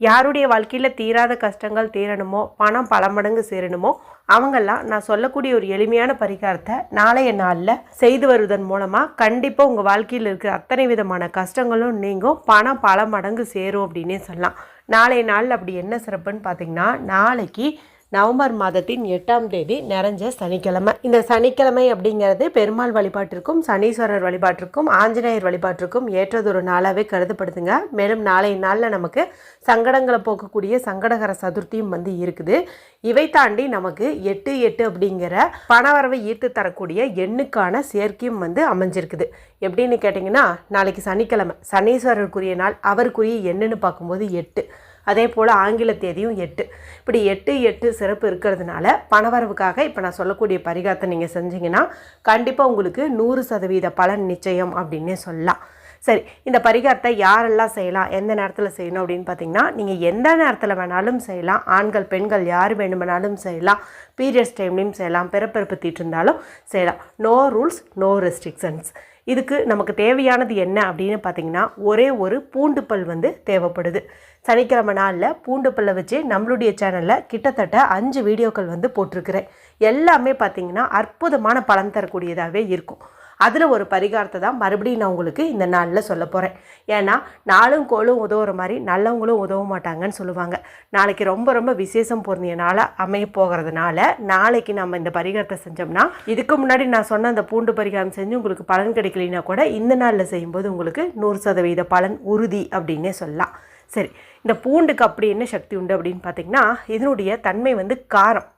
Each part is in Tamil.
யாருடைய வாழ்க்கையில் தீராத கஷ்டங்கள் தீரணுமோ பணம் பல மடங்கு சேரணுமோ அவங்கெல்லாம் நான் சொல்லக்கூடிய ஒரு எளிமையான பரிகாரத்தை நாளைய நாளில் செய்து வருவதன் மூலமாக கண்டிப்பாக உங்கள் வாழ்க்கையில் இருக்கிற அத்தனை விதமான கஷ்டங்களும் நீங்கும் பணம் பல மடங்கு சேரும் அப்படின்னே சொல்லலாம். நாளைய நாளில் அப்படி என்ன சிறப்புன்னு பார்த்தீங்கன்னா நாளைக்கு நவம்பர் மாதத்தின் எட்டாம் தேதி நிறைஞ்ச சனிக்கிழமை. இந்த சனிக்கிழமை அப்படிங்கிறது பெருமாள் வழிபாட்டிற்கும் சனீஸ்வரர் வழிபாட்டிற்கும் ஆஞ்சநேயர் வழிபாட்டிற்கும் ஏற்றதொரு நாளாகவே கருதப்படுதுங்க. மேலும் நாளைய நாளில் நமக்கு சங்கடங்களை போக்கக்கூடிய சங்கடகர சதுர்த்தியும் வந்து இருக்குது. இவை தாண்டி நமக்கு எட்டு எட்டு அப்படிங்கிற பணவரவை ஈர்த்து தரக்கூடிய எண்ணுக்கான சேர்க்கையும் வந்து அமைஞ்சிருக்குது. எப்படின்னு கேட்டிங்கன்னா நாளைக்கு சனிக்கிழமை சனீஸ்வரருக்குரிய நாள் அவருக்குரிய எண்ணுன்னு பார்க்கும்போது எட்டு. அதே போல் ஆங்கில தேதியும் எட்டு. இப்படி எட்டு எட்டு சிறப்பு இருக்கிறதுனால பணவரவுக்காக இப்போ நான் சொல்லக்கூடிய பரிகாரத்தை நீங்கள் செஞ்சீங்கன்னா கண்டிப்பாக உங்களுக்கு நூறு சதவீத பலன் நிச்சயம் அப்படின்னே சொல்லலாம். சரி இந்த பரிகாரத்தை யாரெல்லாம் செய்யலாம் எந்த நேரத்தில் செய்யணும் அப்படின்னு பார்த்தீங்கன்னா நீங்கள் எந்த நேரத்தில் வேணாலும் செய்யலாம். ஆண்கள் பெண்கள் யார் வேணுமானாலும் செய்யலாம். பீரியட்ஸ் டைம்லையும் செய்யலாம். பிறப்பிறப்பு தீட்டு இருந்தாலும் செய்யலாம். நோ ரூல்ஸ் நோ ரெஸ்ட்ரிக்ஷன்ஸ் இதுக்கு நமக்கு தேவையானது என்ன அப்படின்னு பார்த்தீங்கன்னா ஒரே ஒரு பூண்டு பல் வந்து தேவைப்படுது. சனிக்கிழமை நாளில் பூண்டு பல்லை வச்சு நம்மளுடைய சேனலில் கிட்டத்தட்ட அஞ்சு வீடியோக்கள் வந்து போட்டிருக்கிறேன். எல்லாமே பார்த்தீங்கன்னா அற்புதமான பலன் தரக்கூடியதாகவே இருக்கும். அதில் ஒரு பரிகாரத்தை தான் மறுபடியும் நான் உங்களுக்கு இந்த நாளில் சொல்ல போகிறேன் ஏன்னா நாளும் கோளும் உதவுற மாதிரி நல்லவங்களும் உதவ மாட்டாங்கன்னு சொல்லுவாங்க. நாளைக்கு ரொம்ப ரொம்ப விசேஷம் பொருந்திய நாளாக அமைய போகிறதுனால நாளைக்கு நம்ம இந்த பரிகாரத்தை செஞ்சோம்னா இதுக்கு முன்னாடி நான் சொன்ன அந்த பூண்டு பரிகாரம் செஞ்சு உங்களுக்கு பலன் கிடைக்கலைன்னா கூட இந்த நாளில் செய்யும்போது உங்களுக்கு நூறு சதவீத பலன் உறுதி அப்படின்னே சொல்லலாம். சரி இந்த பூண்டுக்கு அப்படி என்ன சக்தி உண்டு அப்படின்னு பார்த்தீங்கன்னா இதனுடைய தன்மை வந்து காரம்.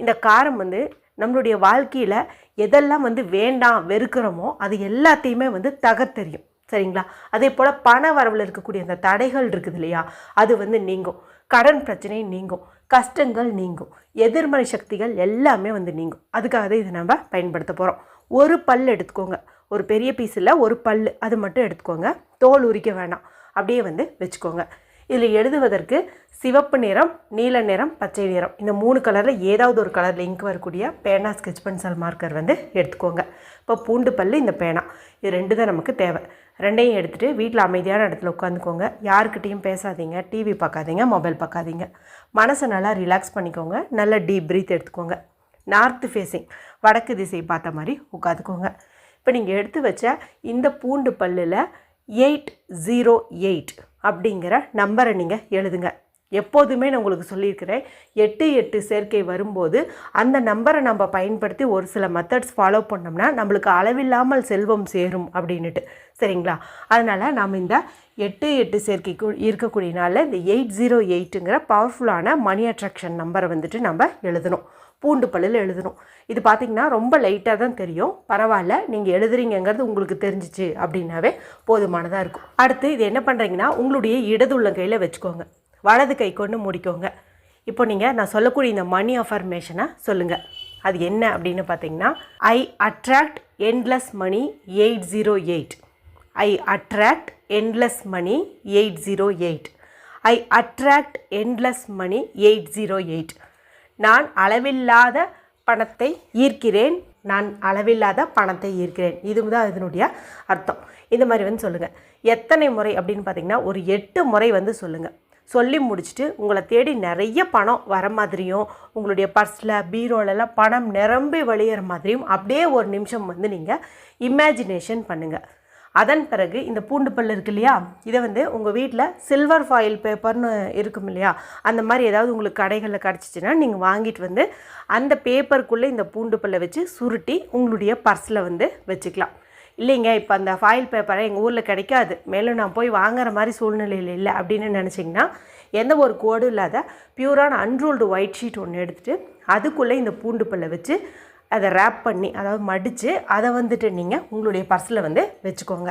இந்த காரம் வந்து நம்மளுடைய வாழ்க்கையில் எதெல்லாம் வந்து வேண்டாம் வெறுக்கிறோமோ அது எல்லாத்தையுமே வந்து தகர்த்தெறியும். சரிங்களா? அதே போல் பண வரவில் இருக்கக்கூடிய அந்த தடைகள் இருக்குது இல்லையா? அது வந்து நீங்கும். கடன் பிரச்சனை நீங்கும். கஷ்டங்கள் நீங்கும். எதிர்மறை சக்திகள் எல்லாமே வந்து நீங்கும். அதுக்காக தான் இதை நம்ம பயன்படுத்த போகிறோம் ஒரு பல் எடுத்துக்கோங்க. ஒரு பெரிய பீஸில் ஒரு பல் அது மட்டும் எடுத்துக்கோங்க. தோல் உரிக்க வேணாம். அப்படியே வந்து வச்சுக்கோங்க. இதில் எழுதுவதற்கு சிவப்பு நிறம் நீல நிறம் பச்சை நிறம். இந்த மூணு கலரில் ஏதாவது ஒரு கலரில் இங்க் வரக்கூடிய பேனா ஸ்கெச் பென்சில் மார்க்கர் வந்து எடுத்துக்கோங்க. இப்போ பூண்டு பல் இந்த பேனா. இது ரெண்டு தான் நமக்கு தேவை. ரெண்டையும் எடுத்துகிட்டு வீட்டில் அமைதியான இடத்துல உட்காந்துக்கோங்க. யாருக்கிட்டேயும் பேசாதீங்க. டிவி பார்க்காதீங்க மொபைல் பார்க்காதீங்க. மனசை நல்லா ரிலாக்ஸ் பண்ணிக்கோங்க. நல்ல டீப் ப்ரீத் எடுத்துக்கோங்க. நார்த்து ஃபேஸிங் வடக்கு திசை பார்த்த மாதிரி உட்காந்துக்கோங்க. இப்போ நீங்கள் எடுத்து வச்ச இந்த பூண்டு பல்லில் எயிட் ஜீரோ எயிட் அப்படிங்கிற நம்பரை நீங்கள் எழுதுங்க. எப்போதுமே நான் உங்களுக்கு சொல்லியிருக்கிறேன். எட்டு எட்டு சேர்க்கை வரும்போது அந்த நம்பரை நம்ம பயன்படுத்தி ஒரு சில மெத்தட்ஸ் ஃபாலோ பண்ணோம்னா நம்மளுக்கு அளவில்லாமல் செல்வம் சேரும் அப்படின்னுட்டு. சரிங்களா? அதனால் நாம் இந்த எட்டு எட்டு சேர்க்கைக்கு இருக்கக்கூடிய நாளில் இந்த எயிட் ஜீரோ எயிட்டுங்கிற பவர்ஃபுல்லான மணி அட்ராக்ஷன் நம்பரை வந்துட்டு நம்ம எழுதணும். பூண்டு பல்லில் எழுதணும். இது பார்த்திங்கன்னா ரொம்ப லைட்டாக தான் தெரியும். பரவாயில்ல நீங்கள் எழுதுறீங்கங்கிறது உங்களுக்கு தெரிஞ்சிச்சு அப்படின்னாவே போதுமானதாக இருக்கும். அடுத்து இது என்ன பண்ணுறீங்கன்னா உங்களுடைய இடது உள்ளங்கையில் வச்சுக்கோங்க. வலது கை கொண்டு முடிக்கோங்க. இப்போ நீங்கள் நான் சொல்லக்கூடிய இந்த மணி அஃபர்மேஷனை சொல்லுங்கள் அது என்ன அப்படின்னு பார்த்தீங்கன்னா I attract endless money eight zero eight I attract endless money eight zero eight I attract endless money eight zero eight நான் அளவில்லாத பணத்தை ஈர்க்கிறேன். நான் அளவில்லாத பணத்தை ஈர்க்கிறேன். இதுதான் இதனுடைய அர்த்தம். இந்த மாதிரி வந்து சொல்லுங்கள் எத்தனை முறை அப்படின்னு பார்த்தீங்கன்னா ஒரு எட்டு முறை வந்து சொல்லுங்கள் சொல்லி முடிச்சுட்டு உங்களை தேடி நிறைய பணம் வர மாதிரியும் உங்களுடைய பர்ஸில் பீரோலெல்லாம் பணம் நிரம்பி வழியிற மாதிரியும் அப்படியே ஒரு நிமிஷம் வந்து நீங்கள் இமேஜினேஷன் பண்ணுங்கள் அதன் பிறகு இந்த பூண்டு பல் இருக்கு இல்லையா? இதை வந்து உங்கள் வீட்டில் சில்வர் ஃபாயில் பேப்பர்னு இருக்கும் இல்லையா? அந்த மாதிரி ஏதாவது உங்களுக்கு கடைகளில் கிடச்சிச்சின்னா நீங்கள் வாங்கிட்டு வந்து அந்த பேப்பருக்குள்ளே இந்த பூண்டு பல்லை வச்சு சுருட்டி உங்களுடைய பர்ஸில் வந்து வச்சுக்கலாம். இல்லைங்க இப்போ அந்த ஃபாயில் பேப்பரை எங்கள் ஊரில் கிடைக்காது. மேலும் நான் போய் வாங்குற மாதிரி சூழ்நிலையில் இல்லை அப்படின்னு நினச்சிங்கன்னா எந்த ஒரு கோடும் இல்லாத பியூரான அன்ரோல்டு ஒயிட் ஷீட் ஒன்று எடுத்துகிட்டு அதுக்குள்ளே இந்த பூண்டு பல்லை வச்சு அதை ரேப் பண்ணி அதாவது மடித்து அதை வந்துட்டு நீங்கள் உங்களுடைய பர்ஸில் வந்து வச்சுக்கோங்க.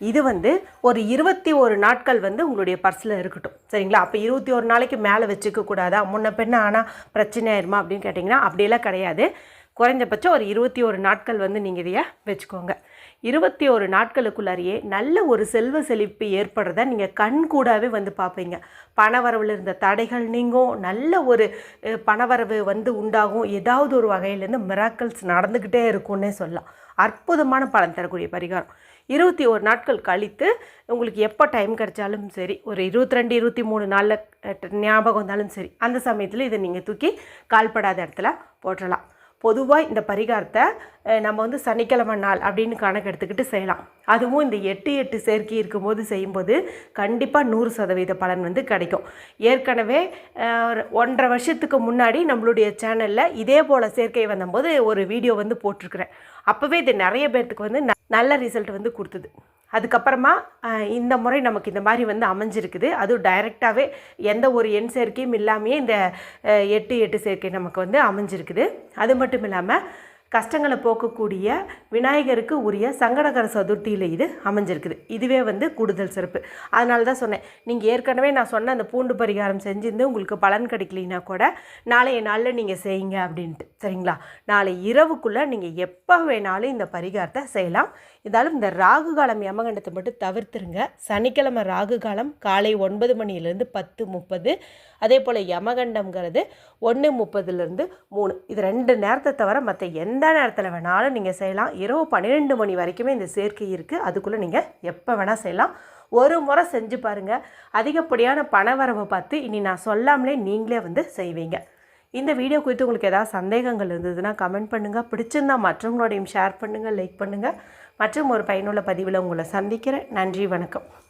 இது வந்து ஒரு இருபத்தி ஒரு நாட்கள் வந்து உங்களுடைய பர்ஸில் இருக்கட்டும். சரிங்களா? அப்போ இருபத்தி ஒரு நாளைக்கு மேலே வச்சுக்க கூடாதா? முன்ன பின்ன ஆனால் பிரச்சனை ஆயிருமா அப்படின்னு கேட்டிங்கன்னா அப்படியெல்லாம் கிடையாது. குறைஞ்சபட்சம் ஒரு இருபத்தி ஒரு நாட்கள் வந்து நீங்கள் இதைய வச்சுக்கோங்க. இருபத்தி ஒரு நாட்களுக்குள்ளாரியே நல்ல ஒரு செல்வ செழிப்பு ஏற்படுறத நீங்கள் கண் கூடாவே வந்து பார்ப்பீங்க. பணவரவில் இருந்த தடைகள் நீங்கும் நல்ல ஒரு பணவரவு வந்து உண்டாகும். ஏதாவது ஒரு வகையிலேருந்து மிராக்கல்ஸ் நடந்துக்கிட்டே இருக்கும்னே சொல்லலாம். அற்புதமான பலன் தரக்கூடிய பரிகாரம். இருபத்தி ஒரு நாட்கள் கழித்து உங்களுக்கு எப்போ டைம் கிடைச்சாலும் சரி ஒரு இருபத்தி ரெண்டு இருபத்தி மூணு நாளில் ஞாபகம் வந்தாலும் சரி அந்த சமயத்தில் இதை நீங்கள் தூக்கி கால்படாத இடத்துல போட்டலாம் பொதுவாக இந்த பரிகாரத்தை நம்ம வந்து சனிக்கிழமை நாள் அப்படின்னு கணக்கு எடுத்துக்கிட்டு செய்யலாம். அதுவும் இந்த எட்டு எட்டு சேர்க்கை இருக்கும்போது செய்யும்போது கண்டிப்பாக நூறு சதவீத பலன் வந்து கிடைக்கும். ஏற்கனவே ஒரு ஒன்றரை வருஷத்துக்கு முன்னாடி நம்மளுடைய சேனலில் இதே போல் சேர்க்கை வந்தபோது ஒரு வீடியோ வந்து போட்டிருக்கிறேன். அப்போவே இது நிறைய பேர்த்துக்கு வந்து ந- நல்ல ரிசல்ட் வந்து கொடுத்தது. அதுக்கப்புறமா இந்த முறை நமக்கு இந்த மாதிரி வந்து அமைஞ்சிருக்குது. அதுவும் டைரெக்டாகவே எந்த ஒரு எண் சேர்க்கையும் இல்லாமையே இந்த எட்டு எட்டு சேர்க்கை நமக்கு வந்து அமைஞ்சிருக்குது. அது மட்டும் இல்லாமல் கஷ்டங்களை போக்கக்கூடிய விநாயகருக்கு உரிய சங்கடகர சதுர்த்தியில் இது அமைஞ்சிருக்குது. இதுவே வந்து கூடுதல் சிறப்பு. அதனால தான் சொன்னேன். நீங்கள் ஏற்கனவே நான் சொன்ன அந்த பூண்டு பரிகாரம் செஞ்சிருந்து உங்களுக்கு பலன் கிடைக்கலனா கூட நாளைய நாளில் நீங்கள் செய்யுங்க அப்படின்ட்டு. சரிங்களா? நாளை இரவுக்குள்ளே நீங்கள் எப்போ வேணாலும் இந்த பரிகாரத்தை செய்யலாம். இருந்தாலும் இந்த ராகு காலம் யமகண்டத்தை மட்டும் தவிர்த்துருங்க. சனிக்கிழமை ராகு காலம் காலை ஒன்பது மணிலேருந்து பத்து முப்பது. அதே போல் யமகண்டம்ங்கிறது ஒன்று முப்பதுலேருந்து மூணு. இது ரெண்டு நேரத்தை தவிர மற்ற எந்த நேரத்தில் வேணாலும் நீங்கள் செய்யலாம். இரவு பன்னிரெண்டு மணி வரைக்குமே இந்த சேர்க்கை இருக்குது அதுக்குள்ளே நீங்கள் எப்போ வேணால் செய்யலாம். ஒரு முறை செஞ்சு பாருங்கள் அதிகப்படியான பணவரவை பார்த்து இனி நான் சொல்லாமலே நீங்களே வந்து செய்வீங்க. இந்த வீடியோ குறித்து உங்களுக்கு ஏதாவது சந்தேகங்கள் இருந்ததுன்னா கமெண்ட் பண்ணுங்கள் பிடிச்சிருந்தா மற்றவங்களோடையும் ஷேர் பண்ணுங்கள் லைக் பண்ணுங்கள் மற்றும் ஒரு பயனுள்ள பதிவில் உங்களை சந்திக்கிறேன். நன்றி வணக்கம்.